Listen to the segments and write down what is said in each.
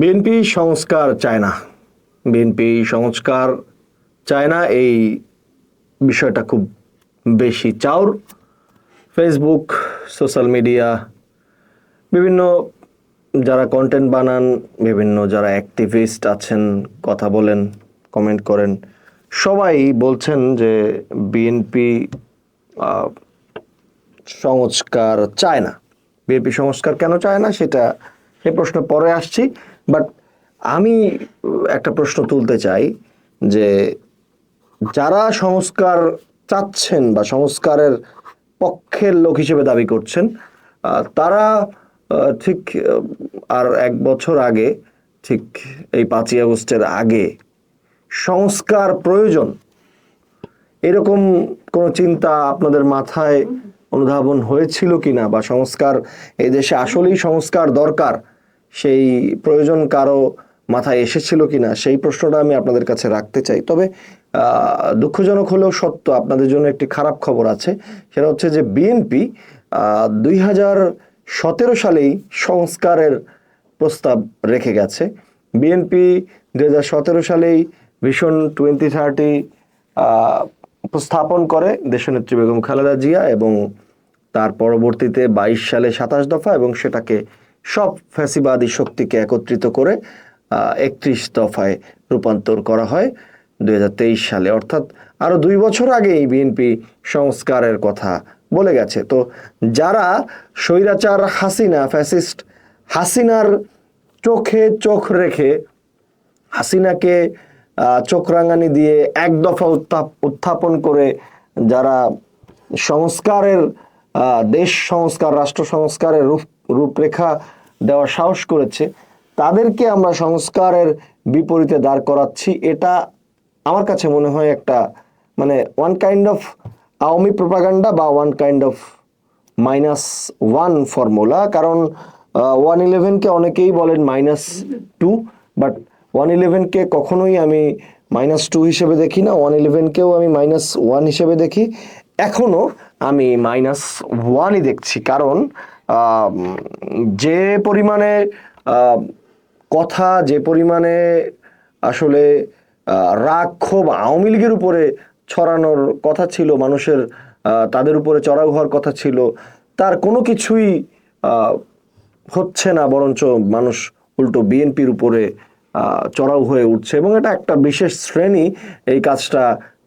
BNP সংস্কার চায় না। বিএনপি সংস্কার চায় না, এই বিষয়টা খুব বেশি চাউর ফেসবুক সোশ্যাল মিডিয়া বিভিন্ন যারা কন্টেন্ট বানান, বিভিন্ন যারা অ্যাক্টিভিস্ট আছেন, কথা বলেন কমেন্ট করেন, সবাই বলছেন যে বিএনপি সংস্কার চায় না। বিএনপি সংস্কার কেন চায় না সেটা সে প্রশ্ন পরে আসছি। বাট আমি একটা প্রশ্ন তুলতে চাই যে যারা সংস্কার চাচ্ছেন বা সংস্কারের পক্ষের লোক হিসেবে দাবি করছেন তারা ঠিক আর এক বছর আগে, ঠিক এই পাঁচই আগস্টের আগে সংস্কার প্রয়োজন, এরকম কোনো চিন্তা আপনাদের মাথায় অনুধাবন হয়েছিল কিনা বা সংস্কার, এই দেশে আসলেই সংস্কার দরকার? সেই প্রয়োজন কারও মাথায় এসেছিল কিনা, সেই প্রশ্নটা আমি আপনাদের কাছে রাখতে চাই। তবে দুঃখজনক হলেও সত্য, আপনাদের জন্য একটি খারাপ খবর আছে। সেটা হচ্ছে যে বিএনপি দুই হাজার সতেরো সালেই সংস্কারের প্রস্তাব রেখে গেছে। বিএনপি দুই হাজার সতেরো সালেই ভীষণ টোয়েন্টি থার্টি উপস্থাপন করে দেশনেত্রী বেগম খালেদা জিয়া এবং তার পরবর্তীতে বাইশ সালে সাতাশ দফা এবং সেটাকে সব ফ্যাসিবাদী শক্তিকে একত্রিত করে একত্রিশ দফায় রূপান্তর করা হয় দু হাজার তেইশ সালে। অর্থাৎ আরও দুই বছর আগেই বিএনপি সংস্কারের কথা বলে গেছে। তো যারা স্বৈরাচার হাসিনা ফ্যাসিস্ট হাসিনার চোখে চোখ রেখে হাসিনাকে আহ, চোখ রাঙানি দিয়ে এক দফা উত্থাপ- উত্থাপন করে যারা সংস্কারের দেশ সংস্কার রাষ্ট্র সংস্কারের রূপ রূপরেখা দেওয়ার সাহস করেছে। তাদেরকে আমরা সংস্কারের বিপরীতে দাঁড় করাচ্ছি। এটা আমার কাছে মনে হয় একটা মানে one kind of Awami propaganda বা one kind of minus one formula কারণ ওয়ান ইলেভেনকে অনেকেই বলেন মাইনাস টু বাট ওয়ান ইলেভেনকে কখনোই আমি মাইনাস টু হিসেবে দেখি না। ওয়ান ইলেভেনকেও আমি মাইনাস ওয়ান হিসেবে দেখি। এখনও আমি মাইনাস ওয়ানই দেখছি। কারণ যে পরিমাণে কথা, যে পরিমাণে আসলে রাগ ক্ষোভ আওয়ামী লীগের উপরে ছড়ানোর কথা ছিল, মানুষের তাদের উপরে চড়াও হওয়ার কথা ছিল, তার কোনো কিছুই হচ্ছে না, বরঞ্চ মানুষ উল্টো বিএনপির উপরে চড়াও হয়ে উঠছে এবং এটা একটা বিশেষ শ্রেণি এই কাজটা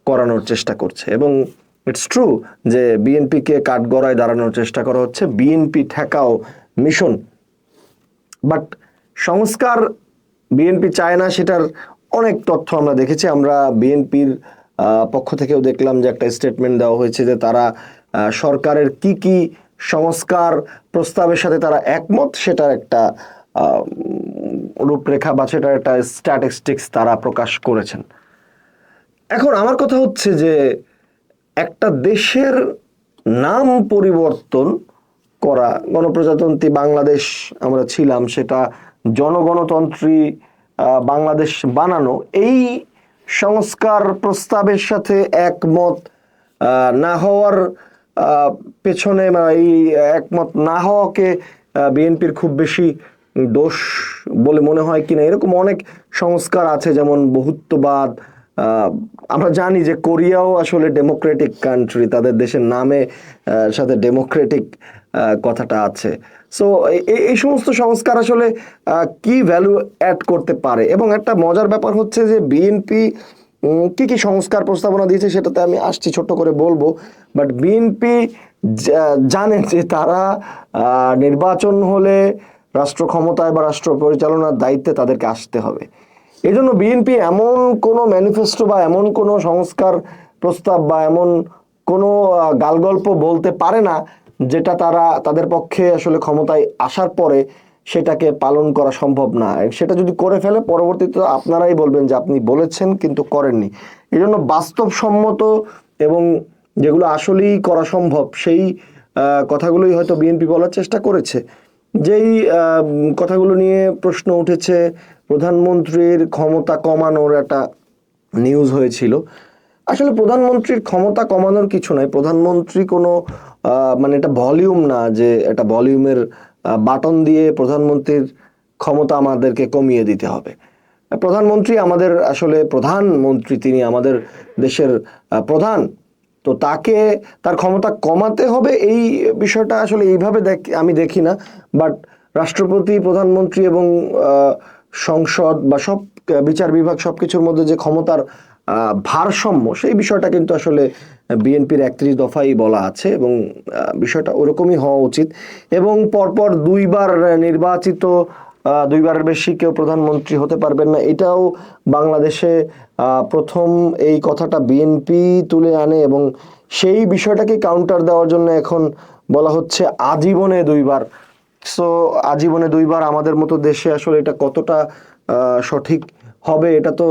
করানোর চেষ্টা করছে এবং ইটস ট্রু যে বিএনপিকে কাঠগড়ায় দাঁড়ানোর চেষ্টা করা হচ্ছে। বিএনপি ঠেকাও মিশন বাট সংস্কার বিএনপি চায় না, সেটার অনেক তথ্য আমরা দেখেছি। আমরা বিএনপির পক্ষ থেকেও দেখলাম যে একটা স্টেটমেন্ট দেওয়া হয়েছে যে তারা সরকারের কি কি সংস্কার প্রস্তাবের সাথে তারা একমত, সেটার একটা রূপরেখা বা সেটার একটা স্ট্যাটিস্টিক্স তারা প্রকাশ করেছেন। এখন আমার কথা হচ্ছে যে একটা দেশের নাম পরিবর্তন করা, গণপ্রজাতন্ত্রী বাংলাদেশ আমরা ছিলাম, সেটা জনগণতন্ত্রী বাংলাদেশ বানানো, এই সংস্কার প্রস্তাবের সাথে একমত না হওয়ার পেছনে এই একমত না হওয়াকে বিএনপির খুব বেশি দোষ বলে মনে হয় কিনা। এরকম অনেক সংস্কার আছে, যেমন বহুত্ববাদ আমরা জানি যে কোরিয়াও আসলে ডেমোক্রেটিক কান্ট্রি তাদের দেশের নামে সাথে ডেমোক্রেটিক কথাটা আছে। সো এই সমস্ত সংস্কার আসলে কি ভ্যালু অ্যাড করতে পারে? এবং একটা মজার ব্যাপার হচ্ছে যে বিএনপি কি কি সংস্কার প্রস্তাবনা দিয়েছে সেটাতে আমি আসছি ছোট্ট করে বলব। বাট বিএনপি জানে যে তারা নির্বাচন হলে রাষ্ট্র ক্ষমতায় বা রাষ্ট্র পরিচালনার দায়িত্বে তাদেরকে আসতে হবে। এই জন্য বিএনপি এমন কোনো ম্যানিফেস্টো বা এমন কোনো সংস্কার প্রস্তাব বা এমন কোনো গালগল্প বলতে পারে না, যেটা তারা, তাদের পক্ষে আসলে ক্ষমতায় আসার পরে সেটাকে পালন করা সম্ভব না। সেটা যদি করে ফেলে, পরবর্তীতে আপনারাই বলবেন যে আপনি বলেছেন কিন্তু করেননি। এই জন্য বাস্তবসম্মত এবং যেগুলো আসলেই করা সম্ভব, সেই কথাগুলোই হয়তো বিএনপি বলার চেষ্টা করেছে। যেই কথাগুলো নিয়ে প্রশ্ন উঠেছে, প্রধানমন্ত্রীর ক্ষমতা কমানোর একটা নিউজ হয়েছিল। আসলে প্রধানমন্ত্রীর ক্ষমতা কমানোর কিছু নাই। প্রধানমন্ত্রী কোনো মানে এটা ভলিউম না যে একটা ভলিউমের বাটন দিয়ে প্রধানমন্ত্রীর ক্ষমতা আমাদেরকে কমিয়ে দিতে হবে। প্রধানমন্ত্রী আমাদের আসলে প্রধানমন্ত্রী, তিনি আমাদের দেশের প্রধান। তো তাকে তার ক্ষমতা কমাতে হবে এই বিষয়টা আসলে এইভাবে দেখ, আমি দেখি না। বাট রাষ্ট্রপতি, প্রধানমন্ত্রী এবং সংসদ বা সব বিচার বিভাগ সব কিছুর মধ্যে যে ক্ষমতার ভারসাম্য, সেই বিষয়টা কিন্তু আসলে বিএনপির একত্রিশ দফাই বলা আছে এবং বিষয়টা ওরকমই হওয়া উচিত। এবং পরপর দুইবার নির্বাচিত দুইবারের বেশি কেউ প্রধানমন্ত্রী হতে পারবেন না। এটাও বাংলাদেশে প্রথম এই কথাটা বিএনপি তুলে আনে এবং সেই বিষয়টাকে কাউন্টার দেওয়ার জন্য এখন বলা হচ্ছে আজীবনে দুইবার। সো আজীবনে দুইবার আমাদের মতো দেশে আসলে এটা কতটা সঠিক হবে এটা তো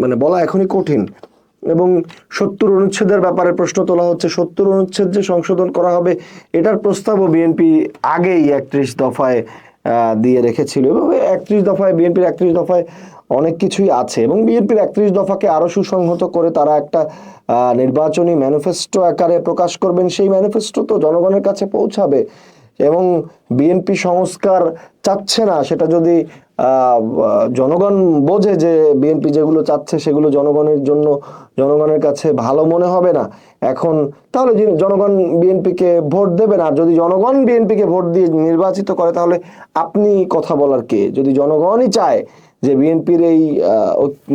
মানে বলা এখনই কঠিন। এবং সত্তর অনুচ্ছেদের ব্যাপারে প্রশ্ন তোলা হচ্ছে। সত্তর অনুচ্ছেদ যে সংশোধন করা হবে, এটার প্রস্তাবও বিএনপি আগেই একত্রিশ দফায় দিয়ে রেখেছিল এবং একত্রিশ দফায়, বিএনপির একত্রিশ দফায় অনেক কিছুই আছে এবং বিএনপির একত্রিশ দফাকে আরও সুসংহত করে তারা একটা নির্বাচনী ম্যানিফেস্টো আকারে প্রকাশ করবেন। সেই ম্যানিফেস্টো তো জনগণের কাছে পৌঁছাবে এবং বিএনপি সংস্কার চাচ্ছে না। সেটা যদি জনগণ বোঝে যে বিএনপি যেগুলো চাচ্ছে সেগুলো জনগণের জন্য, জনগণের কাছে ভালো মনে হবে না। এখন তাহলে জনগণ বিএনপিকে ভোট দেবে না যদি জনগণ বিএনপিকে ভোট দিয়ে নির্বাচিত করে, তাহলে আপনি কথা বলার কে? যদি জনগণই চায় যে বিএনপির এই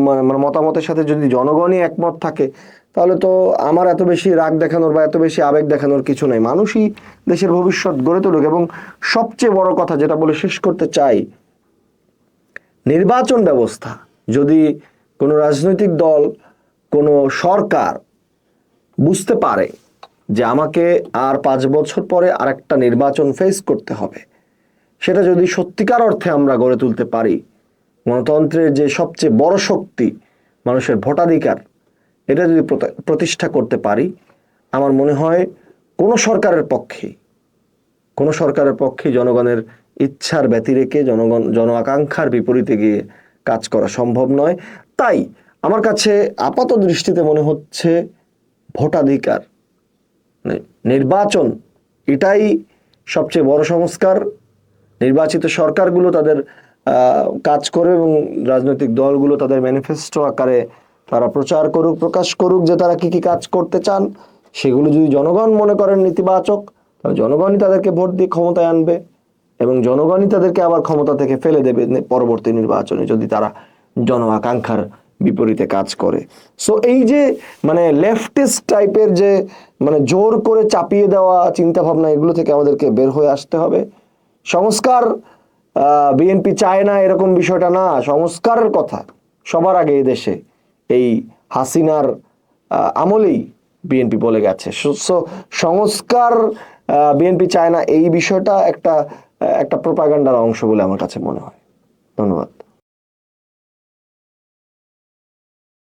মানে মানে মতামতের সাথে যদি জনগণই একমত থাকে, তাহলে তো আমার এত বেশি রাগ দেখানোর বা এত বেশি আবেগ দেখানোর কিছু নাই। মানুষই দেশের ভবিষ্যৎ গড়ে তুলুক। এবং সবচেয়ে বড় কথা যেটা বলে শেষ করতে চাই নির্বাচন ব্যবস্থা, যদি কোনো রাজনৈতিক দল, কোনো সরকার বুঝতে পারে যে আমাকে আর পাঁচ বছর পরে আরেকটা নির্বাচন ফেস করতে হবে, সেটা যদি সত্যিকার অর্থে আমরা গড়ে তুলতে পারি, গণতন্ত্রের যে সবচেয়ে বড় শক্তি, মানুষের ভোটাধিকার, এটা যদি প্রতিষ্ঠা করতে পারি, আমার মনে হয় কোনো সরকারের পক্ষে, কোনো সরকারের পক্ষে জনগণের ইচ্ছার ব্যতি রেখে জনগণ জন আকাঙ্ক্ষার বিপরীতে গিয়ে কাজ করা সম্ভব নয়। তাই আমার কাছে আপাত দৃষ্টিতে মনে হচ্ছে ভোটাধিকার নির্বাচন এটাই সবচেয়ে বড় সংস্কার। নির্বাচিত সরকারগুলো তাদের কাজ করে এবং রাজনৈতিক দলগুলো তাদের ম্যানিফেস্টো আকারে তারা প্রচার করুক, প্রকাশ করুক যে তারা কি কি কাজ করতে চান, সেগুলো যদি জনগণ মনে করেন নেতিবাচক, তাহলে জনগণই তাদেরকে ভোট দিয়ে ক্ষমতায় আনবে। এবং জনগণই তাদেরকে আবার ক্ষমতা থেকে ফেলে দেবে পরবর্তী নির্বাচনে যদি তারা জন আকাঙ্ক্ষার বিপরীতে কাজ করে। সো এই যে মানে লেফটিস্ট টাইপের যে মানে জোর করে চাপিয়ে দেওয়া চিন্তা ভাবনা এগুলো থেকে আমাদেরকে বের হয়ে আসতে হবে। সংস্কার বিএনপি চায় না এরকম বিষয়টা না। সংস্কারের কথা সবার আগে এই দেশে এই হাসিনার আমলেই বিএনপি বলে গেছে। সো সংস্কার বিএনপি চায় না, এই বিষয়টা একটা একটা প্রোপাগান্ডার অংশ বলে আমার কাছে মনে হয়। ধন্যবাদ।